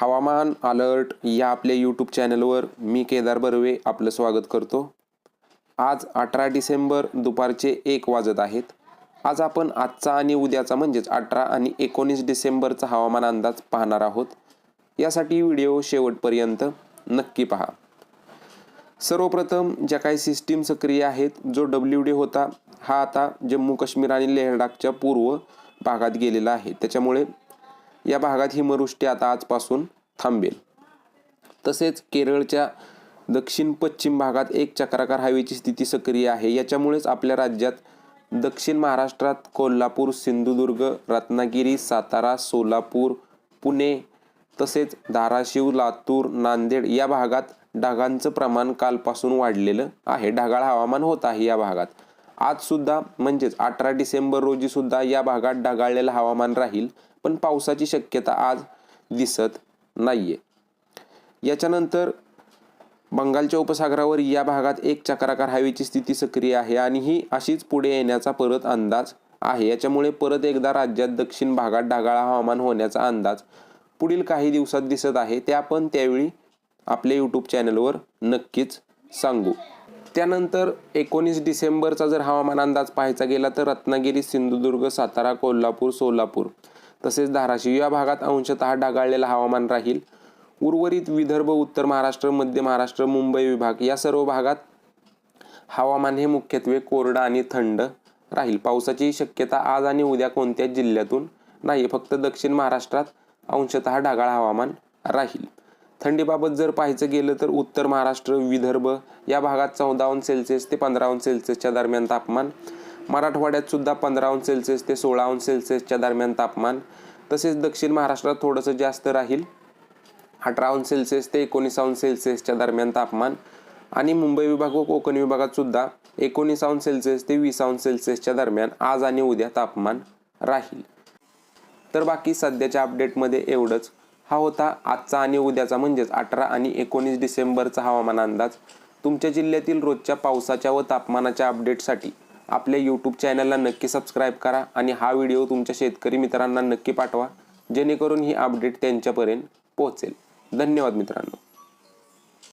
हवामान अलर्ट या आपल्या यूट्यूब चॅनलवर मी केदार बर्वे आपलं स्वागत करतो. आज अठरा डिसेंबर दुपारचे एक वाजत आहेत. आज आपण आजचा आणि उद्याचा म्हणजेच अठरा आणि एकोणीस डिसेंबरचा हवामान अंदाज पाहणार आहोत. यासाठी व्हिडिओ शेवटपर्यंत नक्की पहा. सर्वप्रथम ज्या काही सिस्टीम सक्रिय आहेत जो डब्ल्यू डी होता हा आता जम्मू काश्मीर आणि लेहडाखच्या पूर्व भागात गेलेला आहे. त्याच्यामुळे या भागात हिमवृष्टी आता आजपासून थांबेल. तसेच केरळच्या दक्षिण पश्चिम भागात एक चक्राकार हवेची स्थिती सक्रिय आहे. याच्यामुळेच आपल्या राज्यात दक्षिण महाराष्ट्रात कोल्हापूर सिंधुदुर्ग रत्नागिरी सातारा सोलापूर पुणे तसेच धाराशिव लातूर नांदेड या भागात ढगांचं प्रमाण कालपासून वाढलेलं आहे. ढगाळ हवामान होत आहे या भागात. आज सुद्धा म्हणजेच अठरा डिसेंबर रोजी सुद्धा या भागात ढगाळलेलं हवामान राहील. पण पावसाची शक्यता आज दिसत नाहीये. याच्यानंतर बंगालच्या उपसागरावर या भागात एक चक्राकार हवेची स्थिती सक्रिय आहे आणि ही अशीच पुढे येण्याचा परत अंदाज आहे. याच्यामुळे परत एकदा राज्यात दक्षिण भागात ढगाळा हवामान होण्याचा अंदाज पुढील काही दिवसात दिसत आहे. ते आपण त्यावेळी आपल्या यूट्यूब चॅनलवर नक्कीच सांगू. त्यानंतर एकोणीस डिसेंबरचा जर हवामान अंदाज पाहायचा गेला तर रत्नागिरी सिंधुदुर्ग सातारा कोल्हापूर सोलापूर तसेच धाराशिव या भागात अंशतः ढगाळलेलं हवामान राहील. उर्वरित विदर्भ उत्तर महाराष्ट्र मध्य महाराष्ट्र मुंबई विभाग या सर्व भागात हवामान हे मुख्यत्वे कोरडं आणि थंड राहील. पावसाची शक्यता आज आणि उद्या कोणत्याच जिल्ह्यातून नाही फक्त दक्षिण महाराष्ट्रात अंशतः ढगाळ हवामान राहील. थंडीबाबत जर पाहायचं गेलं तर उत्तर महाराष्ट्र विदर्भ या भागात चौदा अंश सेल्सिअस ते पंधरा अंश सेल्सिअसच्या दरम्यान तापमान मराठवाड्यात सुद्धा पंधरा अंश सेल्सिअस ते सोळा अंश सेल्सिअसच्या दरम्यान तापमान तसेच दक्षिण महाराष्ट्रात थोडंसं जास्त राहील. अठरा अंश सेल्सिअस ते एकोणीस अंश सेल्सिअसच्या दरम्यान तापमान आणि मुंबई विभाग व कोकण विभागात सुद्धा एकोणीस अंश सेल्सिअस ते वीस अंश सेल्सिअसच्या दरम्यान आज आणि उद्या तापमान राहील. तर बाकी सध्याच्या अपडेटमध्ये एवढंच. हा होता आजचा आणि उद्याचा म्हणजेच अठरा आणि एकोणीस डिसेंबरचा हवामान अंदाज. तुमच्या जिल्ह्यातील रोजच्या पावसाच्या व तापमानाच्या अपडेटसाठी आपल्या यूट्यूब चॅनलला नक्की सबस्क्राईब करा आणि हा व्हिडिओ तुमच्या शेतकरी मित्रांना नक्की पाठवा जेणेकरून ही अपडेट त्यांच्यापर्यंत पोहोचेल. धन्यवाद मित्रांनो.